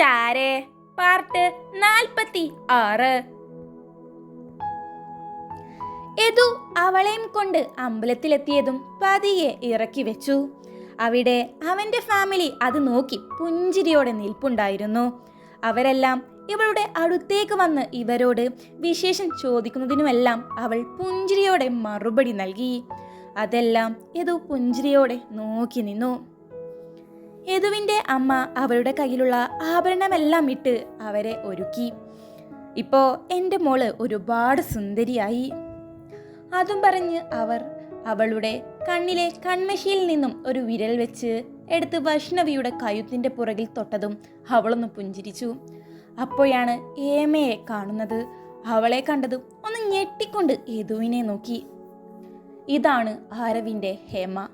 ചാരേ. പാർട്ട് നാൽപ്പത്തി ആറ്. യദു അവളെയും കൊണ്ട് അമ്പലത്തിലെത്തിയതും പതിയെ ഇറക്കി വെച്ചു. അവിടെ അവന്റെ ഫാമിലി അത് നോക്കി പുഞ്ചിരിയോടെ നിൽപ്പുണ്ടായിരുന്നു. അവരെല്ലാം ഇവളുടെ അടുത്തേക്ക് വന്ന് ഇവരോട് വിശേഷം ചോദിക്കുന്നതിനുമെല്ലാം അവൾ പുഞ്ചിരിയോടെ മറുപടി നൽകി. അതെല്ലാം യദു പുഞ്ചിരിയോടെ നോക്കി നിന്നു. യദുവിന്റെ അമ്മ അവരുടെ കയ്യിലുള്ള ആഭരണമെല്ലാം ഇട്ട് അവരെ ഒരുക്കി. ഇപ്പോൾ എന്റെ മോൾ ഒരുപാട് സുന്ദരിയായി. അതും പറഞ്ഞ് അവർ അവളുടെ കണ്ണിലെ കൺമശിയിൽ നിന്നും ഒരു വിരൽ വെച്ച് എടുത്ത് വൈഷ്ണവിയുടെ കയുത്തിന്റെ പുറകിൽ തൊട്ടതും അവളൊന്ന് പുഞ്ചിരിച്ചു. അപ്പോഴാണ് ഏമയെ കാണുന്നത്. അവളെ കണ്ടതും ഒന്ന് ഞെട്ടിക്കൊണ്ട് യദുവിനെ നോക്കി. ഇതാണ് ആരവിന്റെ ഹേമ.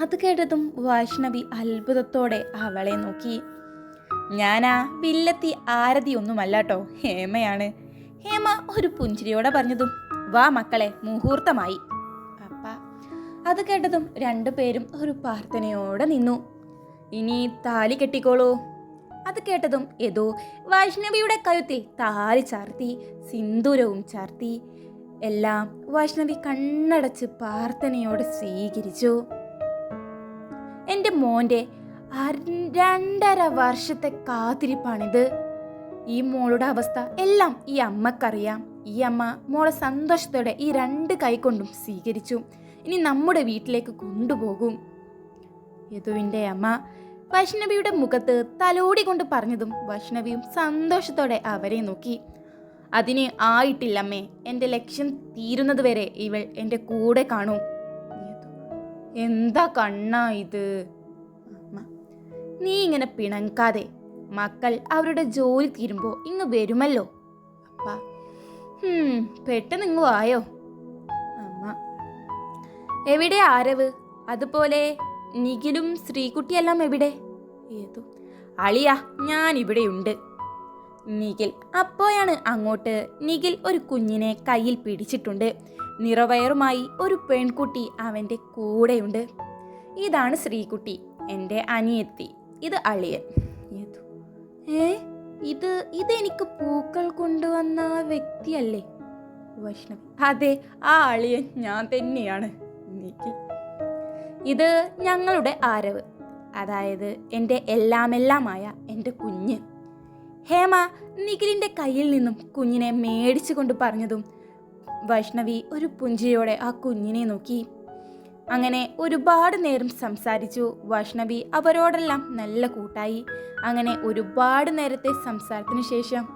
അത് കേട്ടതും വൈഷ്ണവി അത്ഭുതത്തോടെ അവളെ നോക്കി. ഞാനാ വില്ലത്തി ആരതി ഒന്നുമല്ലാട്ടോ ഹേമയാണ്. ഹേമ ഒരു പുഞ്ചിരിയോടെ പറഞ്ഞതും വാ മക്കളെ മുഹൂർത്തമായി. അപ്പ അത് കേട്ടതും രണ്ടുപേരും ഒരു പ്രാർത്ഥനയോടെ നിന്നു. ഇനി താലി കെട്ടിക്കോളൂ. അത് കേട്ടതും ഏതോ വൈഷ്ണവിയുടെ കഴുത്തിൽ താലി ചാർത്തി സിന്ദൂരവും ചാർത്തി. എല്ലാം വൈഷ്ണവി കണ്ണടച്ച് പ്രാർത്ഥനയോടെ സ്വീകരിച്ചു. എന്റെ മോന്റെ രണ്ടര വർഷത്തെ കാത്തിരിപ്പാണിത്. ഈ മോളുടെ അവസ്ഥ എല്ലാം ഈ അമ്മക്കറിയാം. ഈ അമ്മ മോളെ സന്തോഷത്തോടെ ഈ രണ്ട് കൈകൊണ്ടും സ്വീകരിച്ചു. ഇനി നമ്മുടെ വീട്ടിലേക്ക് കൊണ്ടുപോകും. യദുവിന്റെ അമ്മ വൈഷ്ണവിയുടെ മുഖത്ത് തലോടി കൊണ്ട് പറഞ്ഞതും വൈഷ്ണവിയും സന്തോഷത്തോടെ അവരെ നോക്കി. അതിന് ആയിട്ടില്ലമ്മേ എന്റെ ലക്ഷ്യം തീരുന്നതുവരെ ഇവൾ എന്റെ കൂടെ കാണൂ. എന്താ കണ്ണാ ഇത്? നീ ഇങ്ങനെ പിണങ്കാതെ മക്കൾ അവരുടെ ജോലി തീരുമ്പോൾ ഇങ്ങ് വരുമല്ലോ. അപ്പ പെട്ടെന്ന് ഇങ്ങ് വായോ? അമ്മ എവിടെ ആരവ്? അതുപോലെ നിഖിലും ശ്രീകുട്ടിയെല്ലാം എവിടെ? ഏതു അളിയ ഞാൻ ഇവിടെയുണ്ട് നിഖിൽ അപ്പോഴാണ് അങ്ങോട്ട് നിഖിൽ ഒരു കുഞ്ഞിനെ കയ്യിൽ പിടിച്ചിട്ടുണ്ട്. നിറവയറുമായി ഒരു പെൺകുട്ടി അവന്റെ കൂടെയുണ്ട്. ഇതാണ് ശ്രീകുട്ടി എന്റെ അനിയത്തി. ഇത് അളിയൻ. ഏ? ഇത് ഇതെനിക്ക് പൂക്കൾ കൊണ്ടുവന്ന വ്യക്തിയല്ലേ? വൈഷ്ണവി. അതെ ആ അളിയൻ ഞാൻ തന്നെയാണ്. എനിക്ക് ഇത് ഞങ്ങളുടെ ആരവ്. അതായത് എന്റെ എല്ലാമെല്ലാമായ എന്റെ കുഞ്ഞ്. ഹേമ നിഖിലിന്റെ കയ്യിൽ നിന്നും കുഞ്ഞിനെ മേടിച്ചു കൊണ്ട് പറഞ്ഞതും വൈഷ്ണവി ഒരു പുഞ്ചിരിയോടെ ആ കുഞ്ഞിനെ നോക്കി. അങ്ങനെ ഒരുപാട് നേരം സംസാരിച്ചു. വൈഷ്ണവി അവരോടെല്ലാം നല്ല കൂട്ടായി. അങ്ങനെ ഒരുപാട് നേരത്തെ സംസാരത്തിന് ശേഷം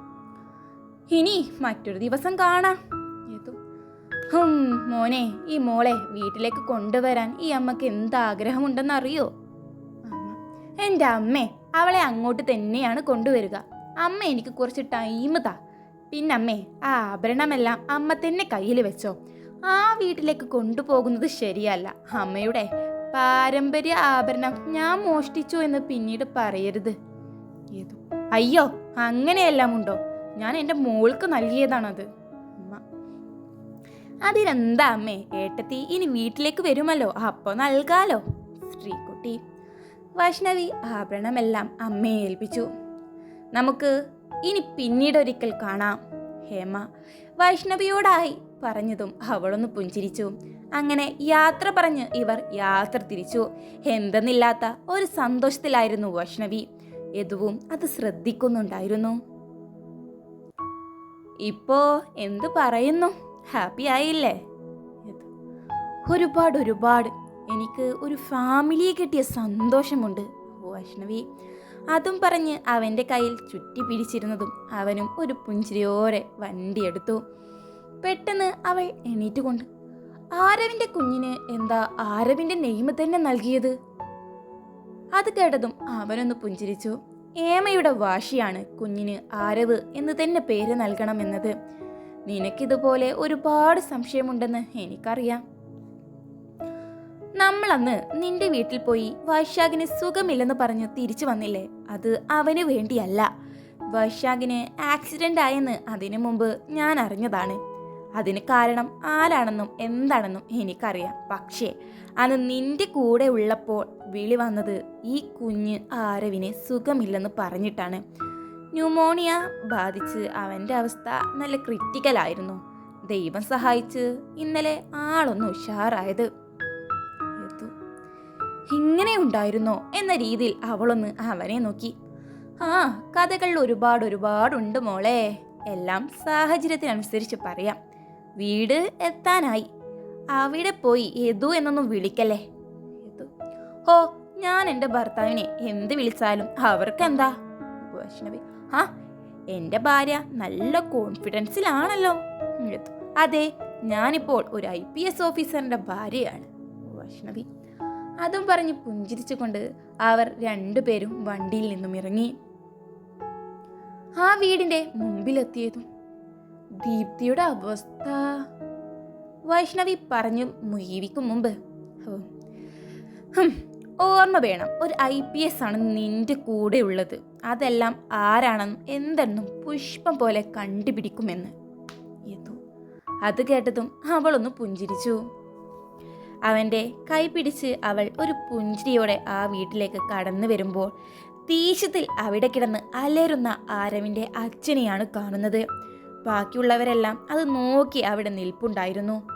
ഇനി മറ്റൊരു ദിവസം കാണാം. ഹും മോനെ ഈ മോളെ വീട്ടിലേക്ക് കൊണ്ടുവരാൻ ഈ അമ്മയ്ക്ക് എന്ത് ആഗ്രഹമുണ്ടെന്ന് അറിയോ അമ്മ എന്റെ അമ്മേ അവളെ അങ്ങോട്ട് തന്നെയാണ് കൊണ്ടുവരിക. അമ്മ എനിക്ക് കുറച്ച് ടൈം താ. പിന്നമ്മേ ആ ആഭരണമെല്ലാം അമ്മ തന്നെ കയ്യിൽ വെച്ചോ. ആ വീട്ടിലേക്ക് കൊണ്ടുപോകുന്നത് ശരിയല്ല. അമ്മയുടെ പാരമ്പര്യ ആഭരണം ഞാൻ മോഷ്ടിച്ചു എന്ന് പിന്നീട് പറയരുത്. അയ്യോ അങ്ങനെയെല്ലാം ഉണ്ടോ? ഞാൻ എന്റെ മോൾക്ക് നൽകിയതാണത്. അമ്മ അതിനെന്താ അമ്മേ? ഏട്ടത്തി ഇനി വീട്ടിലേക്ക് വരുമല്ലോ. അപ്പോൾ നൽകാലോ? ശ്രീകുട്ടി. വൈഷ്ണവി ആഭരണമെല്ലാം അമ്മയെ ഏൽപ്പിച്ചു. നമുക്ക് ഇനി പിന്നീടൊരിക്കൽ കാണാം. ഹേമ വൈഷ്ണവിയോടായി പറഞ്ഞതും അവളൊന്ന് പുഞ്ചിരിച്ചു. അങ്ങനെ യാത്ര പറഞ്ഞ് ഇവർ യാത്ര തിരിച്ചു. എന്തെന്നില്ലാത്ത ഒരു സന്തോഷത്തിലായിരുന്നു വൈഷ്ണവി. യദുവും അത് ശ്രദ്ധിക്കുന്നുണ്ടായിരുന്നു. ഇപ്പോ എന്തു പറയുന്നു? ഹാപ്പി ആയില്ലേ? ഒരുപാട് ഒരുപാട് എനിക്ക് ഒരു ഫാമിലിയെ കിട്ടിയ സന്തോഷമുണ്ട് വൈഷ്ണവി. അതും പറഞ്ഞ് അവന്റെ കയ്യിൽ ചുറ്റി പിടിച്ചിരുന്നതും അവനും ഒരു പുഞ്ചിരിയോരെ വണ്ടിയെടുത്തു. പെട്ടെന്ന് അവൾ എണീറ്റുകൊണ്ട് ആരവിന്റെ കുഞ്ഞിന് എന്താ ആരവിന്റെ നെയ്മ് തന്നെ നൽകിയത്? അത് കേട്ടതും അവനൊന്ന് പുഞ്ചിരിച്ചു. ഏമയുടെ വാശിയാണ് കുഞ്ഞിന് ആരവ് എന്ന് തന്നെ പേര് നൽകണമെന്നത്. നിനക്കിതുപോലെ ഒരുപാട് സംശയമുണ്ടെന്ന് എനിക്കറിയാം. നമ്മളന്ന് നിന്റെ വീട്ടിൽ പോയി വൈശാഖിന് സുഖമില്ലെന്ന് പറഞ്ഞ് തിരിച്ചു വന്നില്ലേ? അത് അവന് വേണ്ടിയല്ല. വൈശാഖിന് ആക്സിഡന്റ് ആയെന്ന് അതിനു മുമ്പ് ഞാൻ അറിഞ്ഞതാണ്. അതിന് കാരണം ആരാണെന്നും എന്താണെന്നും എനിക്കറിയാം. പക്ഷേ അന്ന് നിന്റെ കൂടെ ഉള്ളപ്പോൾ വിളി വന്നത് ഈ കുഞ്ഞ് ആരവിന് സുഖമില്ലെന്ന് പറഞ്ഞിട്ടാണ്. ന്യൂമോണിയ ബാധിച്ച് അവന്റെ അവസ്ഥ നല്ല ക്രിട്ടിക്കലായിരുന്നു ദൈവം സഹായിച്ച് ഇന്നലെ ആളൊന്ന് ഉഷാറായത്. ഇങ്ങനെ ഉണ്ടായിരുന്നോ എന്ന രീതിയിൽ അവളൊന്ന് അവനെ നോക്കി. ആ കഥകൾ ഒരുപാട് ഒരുപാടുണ്ട് മോളെ. എല്ലാം സാഹചര്യത്തിനനുസരിച്ച് പറയാം. വീട് എത്താനായി. അവിടെ പോയി യദു എന്നൊന്നും വിളിക്കല്ലേ? യദു? ഓ ഞാൻ എന്റെ ഭർത്താവിനെ എന്ത് വിളിച്ചാലും അവർക്കെന്താ? വൈഷ്ണവി ആ എന്റെ ഭാര്യ നല്ല കോൺഫിഡൻസിലാണല്ലോ. അതെ ഞാനിപ്പോൾ ഒരു ഐ പി എസ് ഓഫീസറിന്റെ ഭാര്യയാണ്. വൈഷ്ണവി അതും പറഞ്ഞ് പുഞ്ചിരിച്ചുകൊണ്ട് അവർ രണ്ടുപേരും വണ്ടിയിൽ നിന്നും ഇറങ്ങി. ആ വീടിന്റെ മുമ്പിലെത്തിയതും ദീപ്തിയുടെ അവസ്ഥ. വൈഷ്ണവി പറഞ്ഞു മുയിവിക്കും മുമ്പ് ഓർമ്മ വേണം. ഒരു ഐ പി എസ് ആണ് നിന്റെ കൂടെ ഉള്ളത്. അതെല്ലാം ആരാണെന്നും എന്തെന്നും പുഷ്പം പോലെ കണ്ടുപിടിക്കുമെന്ന്. അത് കേട്ടതും അവളൊന്ന് പുഞ്ചിരിച്ചു. അവന്റെ കൈ പിടിച്ച് അവൾ ഒരു പുഞ്ചിരിയോടെ ആ വീട്ടിലേക്ക് കടന്നു വരുമ്പോൾ തീശത്തിൽ അവിടെ കിടന്ന് അലരുന്ന ആരവിന്റെ അച്ഛനെയാണ് കാണുന്നത്. ബാക്കിയുള്ളവരെല്ലാം അത് നോക്കി അവിടെ നിൽപ്പുണ്ടായിരുന്നു.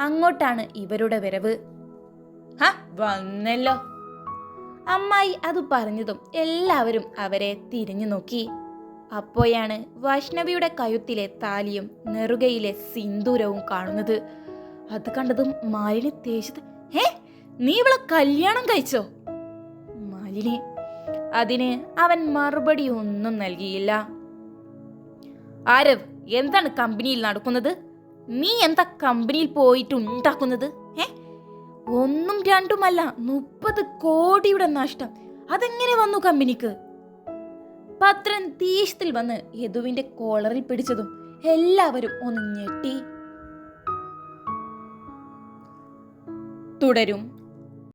അങ്ങോട്ടാണ് ഇവരുടെ വരവ്. ഹ വന്നല്ലോ. അമ്മായി അത് പറഞ്ഞതും എല്ലാവരും അവരെ തിരിഞ്ഞു നോക്കി. അപ്പോഴാണ് വൈഷ്ണവിയുടെ കഴുത്തിലെ താലിയും നെറുകയിലെ സിന്ദൂരവും കാണുന്നത്. അത് കണ്ടതും മാലിനി തേച്ചത് ഏ നീ ഇവളെ കല്യാണം കഴിച്ചോ? മാലിനി അതിന് അവൻ മറുപടി ഒന്നും നൽകിയില്ല. ആരവ് എന്താണ് കമ്പനിയിൽ നടക്കുന്നത്? നീ എന്താ കമ്പനിയിൽ പോയിട്ട് ഉണ്ടാക്കുന്നത് ഏ ഒന്നും രണ്ടുമല്ല മുപ്പത് കോടിയുടെ നഷ്ടം. അതെങ്ങനെ വന്നു കമ്പനിക്ക്? പത്രൻ തീശത്തിൽ വന്ന് യദുവിന്റെ കോളറിൽ പിടിച്ചതും എല്ലാവരും ഒന്ന് ഞെട്ടി. തുടരും.